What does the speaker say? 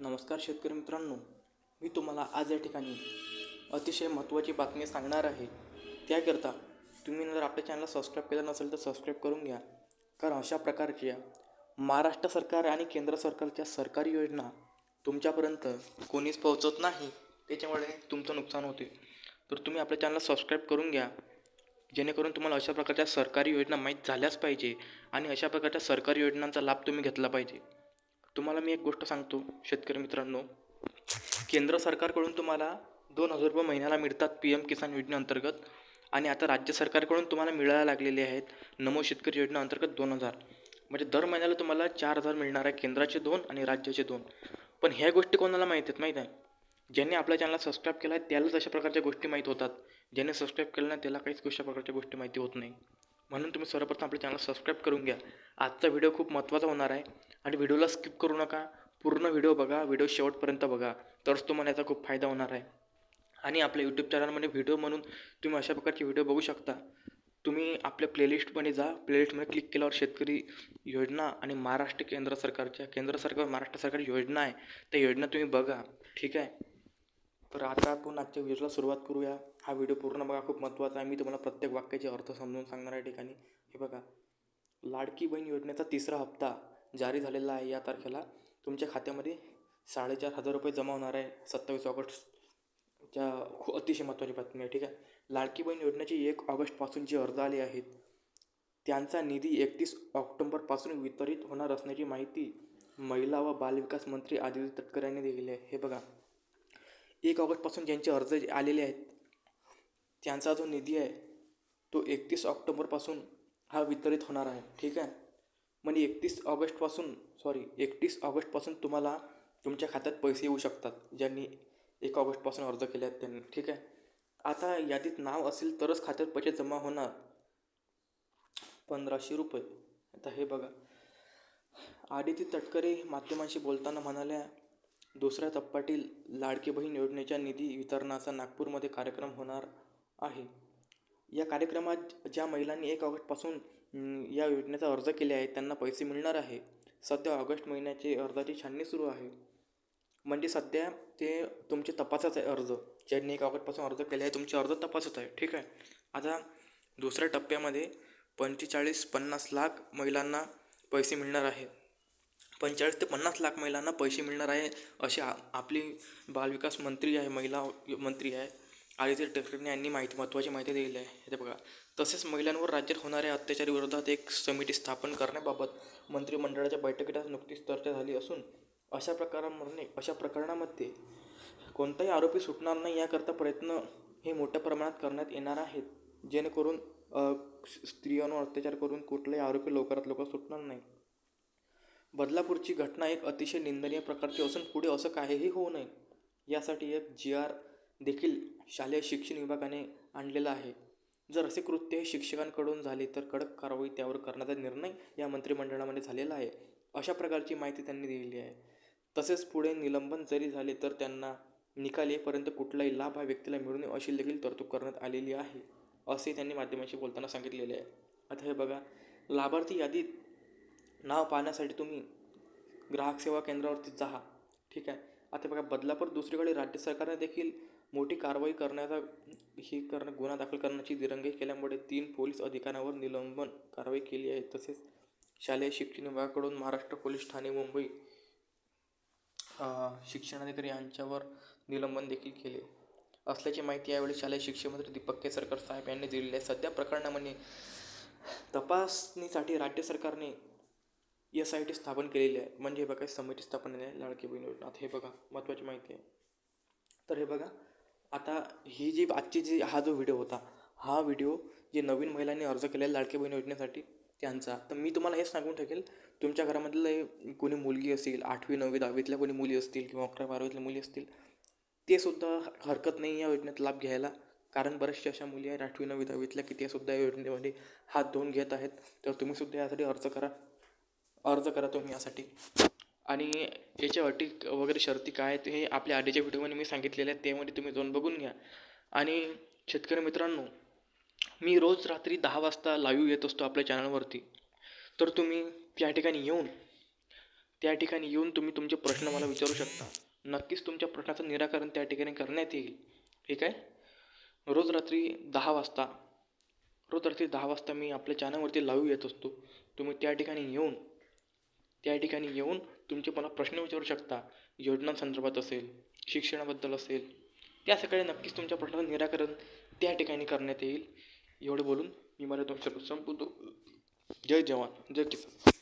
नमस्कार शेतकरी मित्रांनो मी तुम्हाला आज या ठिकाणी अतिशय महत्त्वाची बातमी सांगणार आहे. त्याकरता तुम्ही जर आपल्या चॅनलला सबस्क्राईब केलं नसेल तर सबस्क्राईब करून घ्या. कारण अशा प्रकारच्या महाराष्ट्र सरकार आणि केंद्र सरकारच्या सरकारी योजना तुमच्यापर्यंत कोणीच पोहोचत नाही. त्याच्यामुळे तुमचं नुकसान होते. तर तुम्ही आपल्या चॅनलला सबस्क्राईब करून घ्या. जेणेकरून तुम्हाला अशा प्रकारच्या सरकारी योजना माहीत झाल्याच पाहिजे आणि अशा प्रकारच्या सरकारी योजनांचा लाभ तुम्ही घेतला पाहिजे. तुम्हाला मी एक गोष्ट सांगतो शेतकरी मित्रांनो. केंद्र सरकारकडून तुम्हाला दोन हजार रुपये महिन्याला मिळतात पी एम किसान योजनेअंतर्गत आणि आता राज्य सरकारकडून तुम्हाला मिळायला लागलेले आहेत नमो शेतकरी योजना अंतर्गत दोन हजार. म्हणजे दर महिन्याला तुम्हाला चार हजार मिळणार आहे केंद्राचे दोन आणि राज्याचे दोन. पण ह्या गोष्टी कोणाला माहीत आहेत माहीत आहे? ज्यांनी आपल्या चॅनलला सबस्क्राईब केला आहे त्यालाच अशा प्रकारच्या गोष्टी माहीत होतात. ज्याने सबस्क्राईब केलं नाही त्याला काहीच अशा प्रकारच्या गोष्टी माहिती होत नाही. म्हणून तुम्ही सर्वप्रथम आपल्या चॅनल सबस्क्राईब करून घ्या. आजचा व्हिडिओ खूप महत्त्वाचा होणार आहे. आणि व्हिडिओला स्किप करू नका. पूर्ण व्हिडिओ बघा. व्हिडिओ शेवटपर्यंत बघा. तरच तुम्हाला याचा खूप फायदा होणार आहे. आणि आपल्या यूट्यूब चॅनलमध्ये व्हिडिओ म्हणून तुम्ही अशा प्रकारचे व्हिडिओ बघू शकता. तुम्ही आपल्या प्लेलिस्टमध्ये जा. प्लेलिस्टमध्ये क्लिक केल्यावर शेतकरी योजना आणि महाराष्ट्र केंद्र सरकारच्या केंद्र सरकार महाराष्ट्र सरकार योजना आहे. त्या योजना तुम्ही बघा. ठीक आहे? तर आता आपण आजच्या व्हिडिओला सुरुवात करूया. हा व्हिडिओ पूर्ण बघा. खूप महत्त्वाचा आहे. मी तुम्हाला प्रत्येक वाक्याचे अर्थ समजून सांगणार आहे ठिकाणी. हे बघा. लाडकी बहीण योजनेचा तिसरा हप्ता. जारी झालेला आहे या तारखेला. तुमच्या खात्यामध्ये साडेचार हजार रुपये जमा होणार आहे. सत्तावीस ऑगस्टच्या खू अतिशय महत्त्वाची बातमी आहे ठीक आहे? लाडकी बहीण योजनेची एक ऑगस्टपासून जे अर्ज आले आहेत त्यांचा निधी एकतीस ऑक्टोंबरपासून वितरित होणार असण्याची माहिती महिला व बालविकास मंत्री आदित्य तटकरे यांनी दिलेली आहे. हे बघा. एक ऑगस्टपासून ज्यांचे अर्ज आलेले आहेत त्यांचा जो निधी आहे तो एकतीस ऑक्टोबरपासून हा वितरित होणार आहे ठीक आहे? म्हणजे एकतीस ऑगस्टपासून सॉरी एकतीस ऑगस्टपासून तुम्हाला तुमच्या खात्यात पैसे येऊ शकतात ज्यांनी एक ऑगस्टपासून अर्ज केले आहेत त्यांनी ठीक आहे? आता यादीत नाव असेल तरच खात्यात पैसे जमा होणार. पंधराशे रुपये. आता हे बघा. आदिती तटकरे माध्यमांशी बोलताना म्हणाल्या दुसऱ्या टप्प्यातील लाडकी बहीण योजनेच्या निधी वितरणाचा नागपूरमध्ये कार्यक्रम होणार आहे. या कार्यक्रमात ज्या महिलांनी एक ऑगस्टपासून या योजनेचा अर्ज केले आहे त्यांना पैसे मिळणार आहे. सध्या ऑगस्ट महिन्याचे अर्जाची छाननी सुरू आहे. म्हणजे सध्या ते तुमचे तपासच आहे अर्ज. ज्यांनी एक ऑगस्टपासून अर्ज केले आहे तुमचे अर्ज तपासत आहे ठीक आहे? आता दुसऱ्या टप्प्यामध्ये पंचेचाळीस पन्नास लाख महिलांना पैसे मिळणार आहे. पंचेचाळीस ते पन्नास लाख महिलांना पैसे मिळणार आहे अशी आपली बालविकास मंत्री आहे महिला मंत्री आहे. आदित्य ठाकरे यांनी माहिती महत्त्वाची माहिती दिलेली आहे. ते बघा. तसेच महिलांवर राज्यात होणाऱ्या अत्याचाराविरोधात एक समिती स्थापन करण्याबाबत मंत्रिमंडळाच्या बैठकीत आज नुकतीच चर्चा झाली असून अशा प्रकारांमध्ये अशा प्रकरणामध्ये कोणताही आरोपी सुटणार नाही याकरता प्रयत्न हे मोठ्या प्रमाणात करण्यात येणार आहेत. जेणेकरून स्त्रियांवर अत्याचार करून कुठलाही आरोपी लवकरात लवकर सुटणार नाही. बदलापूरची घटना एक अतिशय निंदनीय प्रकारची असून पुढे असं काहीही होऊ नये. यासाठी एक जी आर देखील शालेय शिक्षण विभागाने आणलेला आहे. जर असे कृत्य शिक्षकांकडून झाले तर कडक कारवाई त्यावर करण्याचा निर्णय या मंत्रिमंडळामध्ये झालेला आहे अशा प्रकारची माहिती त्यांनी दिलेली आहे. तसेच पुढे निलंबन जरी झाले तर त्यांना निकाल येईपर्यंत कुठलाही लाभ हा व्यक्तीला मिळू नये अशी देखील तरतूद करण्यात आलेली आहे असे त्यांनी माध्यमांशी बोलताना सांगितलेले आहे. आता हे बघा लाभार्थी यादीत नाव पाहण्यासाठी तुम्ही ग्राहक सेवा केंद्रावरती जा. ठीक आहे. आता बघा बदलापूर दुसरीकडे राज्य सरकारने देखील मोठी कारवाई करण्याचा ही करणं गुन्हा दाखल करण्याची दिरंगाई केल्यामुळे तीन पोलीस अधिकाऱ्यांवर निलंबन कारवाई केली आहे. तसेच शालेय शिक्षण विभागाकडून महाराष्ट्र पोलीस ठाणे मुंबई शिक्षणाधिकारी यांच्यावर निलंबन देखील केले. असल्याची माहिती यावेळी शालेय शिक्षण मंत्री दीपक केसरकर साहेब यांनी दिलेली आहे. सध्या प्रकरणामध्ये तपासणीसाठी राज्य सरकारने एस आय टी स्थापन केलेली आहे. म्हणजे हे बघा समिती स्थापन केली आहे. लाडकी बहीण योजना आता हे बघा महत्त्वाची माहिती आहे. तर हे बघा आता ही जी आजची जी हा जो व्हिडिओ होता हा व्हिडिओ जे नवीन महिलांनी अर्ज केलेला लाडकी बहीण योजनेसाठी त्यांचा. तर मी तुम्हाला हेच सांगून ठेकेल तुमच्या घरामधलं कोणी मुलगी असेल आठवी नववी दहावीतल्या कोणी मुली असतील किंवा अकरा बारावीतल्या मुली असतील ते सुद्धा हरकत नाही या योजनेत लाभ घ्यायला. कारण बऱ्याचशा अशा मुली आहेत आठवी नववी दहावीतल्या की त्या सुद्धा या योजनेमध्ये हात धुवून घेत आहेत. तर तुम्ही सुद्धा यासाठी अर्ज करा. अर्ज करा तुम्ही यासाठी. आणि याच्या अटी वगैरे शर्ती काय आहेत हे आपल्या आधीच्या व्हिडिओमध्ये मी सांगितलेले आहेत त्यामध्ये तुम्ही जाऊन बघून घ्या. आणि शेतकरी मित्रांनो मी रोज रात्री दहा वाजता लाईव्ह येत असतो आपल्या चॅनलवरती तर तुम्ही त्या ठिकाणी येऊन त्या ठिकाणी येऊन तुम्ही तुमचे प्रश्न मला विचारू शकता. नक्कीच तुमच्या प्रश्नाचं निराकरण त्या ठिकाणी करण्यात येईल. ठीक आहे रोज रात्री दहा वाजता रोज रात्री दहा वाजता मी आपल्या चॅनलवरती लाईव्ह येत असतो. तुम्ही त्या ठिकाणी येऊन त्या ठिकाणी येऊन तुमचे मला प्रश्न विचारू शकता. योजनांसंदर्भात असेल शिक्षणाबद्दल असेल त्या सगळ्या नक्कीच तुमच्या प्रश्नाचं निराकरण त्या ठिकाणी करण्यात येईल. एवढं बोलून मी मला तुमच्या संपवतो. जय जवान जय किसान.